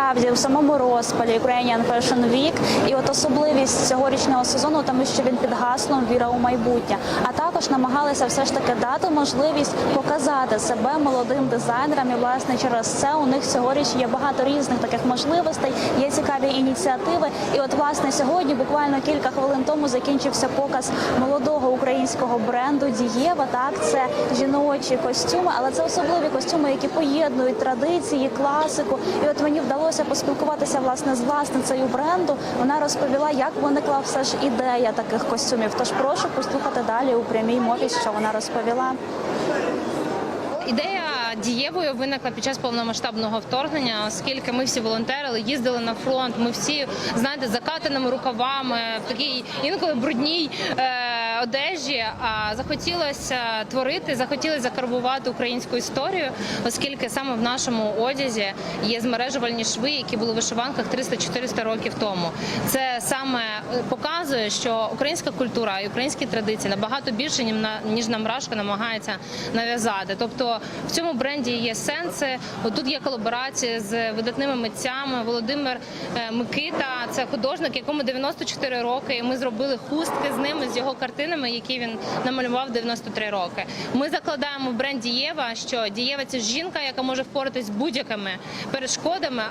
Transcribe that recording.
насправді у самому розпалі Ukrainian Fashion Week. І от особливість цьогорічного сезону, тому що він під гаслом віра у майбутнє. А також намагалися все ж таки дати можливість показати себе молодим дизайнерам. І власне через це у них цьогоріч є багато різних таких можливостей. Є цікаві ініціативи. І от власне сьогодні, буквально кілька хвилин тому, закінчився показ молодого українського бренду Дієва. Так, це жіночі костюми, але це особливі костюми, які поєднують традиції, класику. І от мені вдалося поспілкуватися власне з власницею бренду. Вона розповіла, як виникла все ж ідея таких костюмів. Тож прошу послухати далі у прямій мові, що вона розповіла. Ідея дієвою виникла під час повномасштабного вторгнення, оскільки ми всі волонтерили, їздили на фронт. Ми всі знаєте, закатаними рукавами, в такій інколи брудній е, одежі. А захотілося творити, захотілося закарбувати українську історію, оскільки саме в нашому одязі є змережувальні шви, які були в вишиванках 300-400 років тому. Це саме показує, що українська культура і українські традиції набагато більше ніж на- ніж нам Рашка намагається нав'язати. Тобто в цьому бренді є сенси. Тут є колаборації з видатними митцями. Володимир е, Микита, це художник, якому 94 роки. І ми зробили хустки з ними, з його картинами, які він намалював 93 роки. Ми закладаємо в бренд Дієва, що Дієва це жінка, яка може впоратись з будь-якими перешкодами.